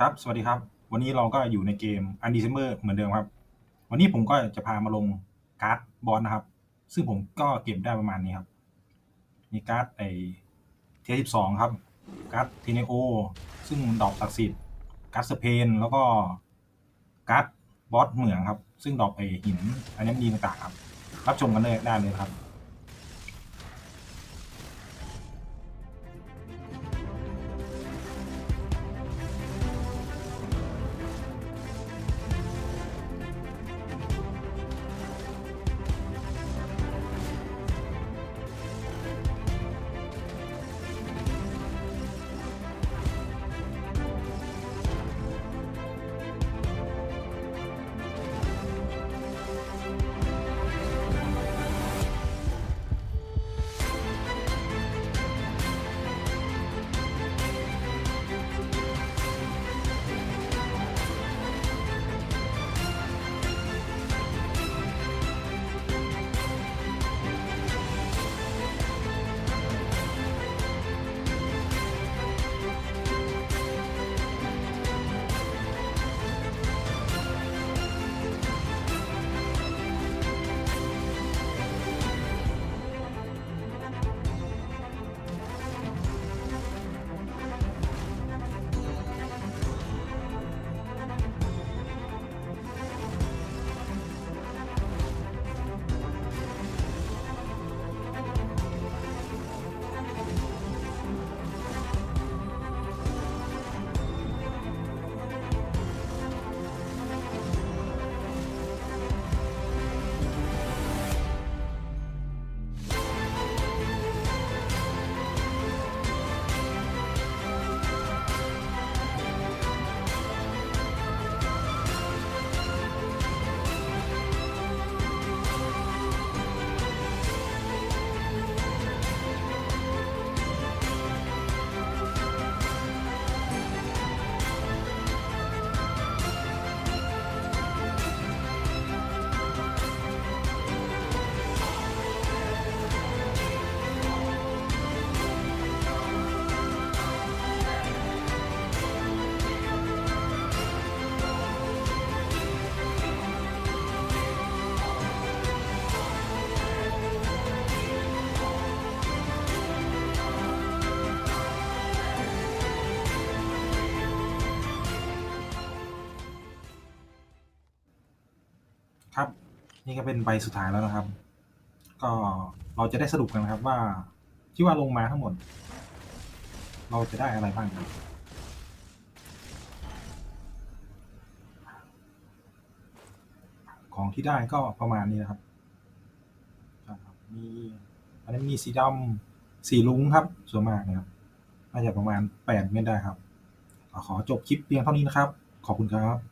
ครับ สวัสดีครับ วันนี้เราก็อยู่ในเกม Undecember เหมือนเดิมครับ วันนี้ผมก็จะพามาลงการ์ดบอลนะครับ ซึ่งผมก็เก็บได้ประมาณนี้ครับ มีการ์ดไอเทียสิบสองครับ การ์ดเทเนโอ ซึ่งดอกศักดิ์สิทธิ์ การ์ดสเปน แล้วก็การ์ดบอสเหมืองครับ ซึ่งดอกไอหินอันนี้มีต่างๆครับ รับชมกันเลยได้เลยครับ ครับ นี่ก็เป็นใบสุดท้ายแล้วนะครับ ก็เราจะได้สรุปกันนะครับว่าที่ว่าลงมาทั้งหมด เราจะได้อะไรบ้างครับของที่ได้ก็ประมาณนี้นะครับ มีอันนี้มีสีดำสีลุ้งครับส่วนมากนะครับ น่าจะประมาณแปดเม็ดได้ครับ ขอจบคลิปเพียงเท่านี้นะครับ ขอบคุณครับ